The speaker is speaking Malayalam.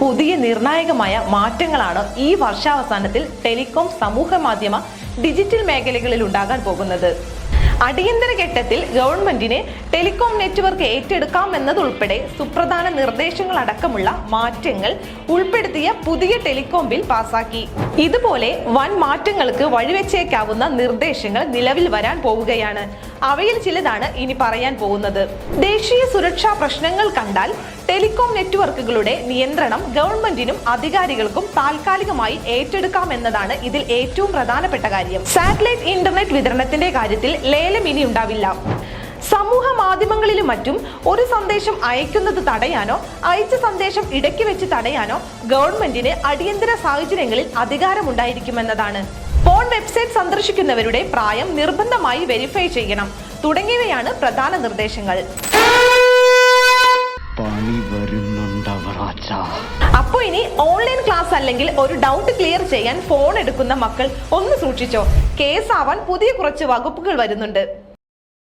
പുതിയ നിർണായകമായ മാറ്റങ്ങളാണ് ഈ വർഷാവസാനത്തിൽ ടെലികോം സമൂഹ മാധ്യമ ഡിജിറ്റൽ മേഖലകളിൽ ഉണ്ടാകാൻ പോകുന്നത്. അടിയന്തര ഘട്ടത്തിൽ ഗവൺമെന്റിന് ടെലികോം നെറ്റ്വർക്ക് ഏറ്റെടുക്കാം എന്നതുൾപ്പെടെ സുപ്രധാന നിർദ്ദേശങ്ങൾ അടക്കമുള്ള മാറ്റങ്ങൾ ഉൾപ്പെടുത്തിയ പുതിയ ടെലികോം ബിൽ പാസാക്കി. ഇതുപോലെ വൻ മാറ്റങ്ങൾക്ക് വഴിവെച്ചേക്കാവുന്ന നിർദ്ദേശങ്ങൾ നിലവിൽ വരാൻ പോവുകയാണ്. അവയിൽ ചിലതാണ് ഇനി പറയാൻ പോകുന്നത്. ദേശീയ സുരക്ഷാ പ്രശ്നങ്ങൾ കണ്ടാൽ ടെലികോം നെറ്റ്വർക്കുകളുടെ നിയന്ത്രണം ഗവൺമെന്റിനും അധികാരികൾക്കും താൽക്കാലികമായി ഏറ്റെടുക്കാമെന്നതാണ് ഇതിൽ ഏറ്റവും പ്രധാനപ്പെട്ട കാര്യം. സാറ്റലൈറ്റ് ഇന്റർനെറ്റ് വിതരണത്തിന്റെ കാര്യത്തിൽ ലേലം ഇനി ഉണ്ടാവില്ല സമൂഹ മാധ്യമങ്ങളിലും മറ്റും ഒരു സന്ദേശം അയക്കുന്നത് തടയാനോ അയച്ച സന്ദേശം ഇടയ്ക്ക് വെച്ച് തടയാനോ ഗവൺമെന്റിന് അടിയന്തര സാഹചര്യങ്ങളിൽ അധികാരമുണ്ടായിരിക്കുമെന്നതാണ്. ഫോൺ വെബ്സൈറ്റ് സന്ദർശിക്കുന്നവരുടെ പ്രായം നിർബന്ധമായി വെരിഫൈ ചെയ്യണം. തുടങ്ങിയവയാണ് പ്രധാന നിർദ്ദേശങ്ങൾ. പണി അപ്പോ ഇനി ഓൺലൈൻ ക്ലാസ് അല്ലെങ്കിൽ ഒരു ഡൗട്ട് ക്ലിയർ ചെയ്യാൻ ഫോൺ എടുക്കുന്ന മക്കൾ ഒന്ന് സൂക്ഷിച്ചോ. കേസാവാൻ പുതിയ കുറച്ച് വകുപ്പുകൾ വരുന്നുണ്ട്.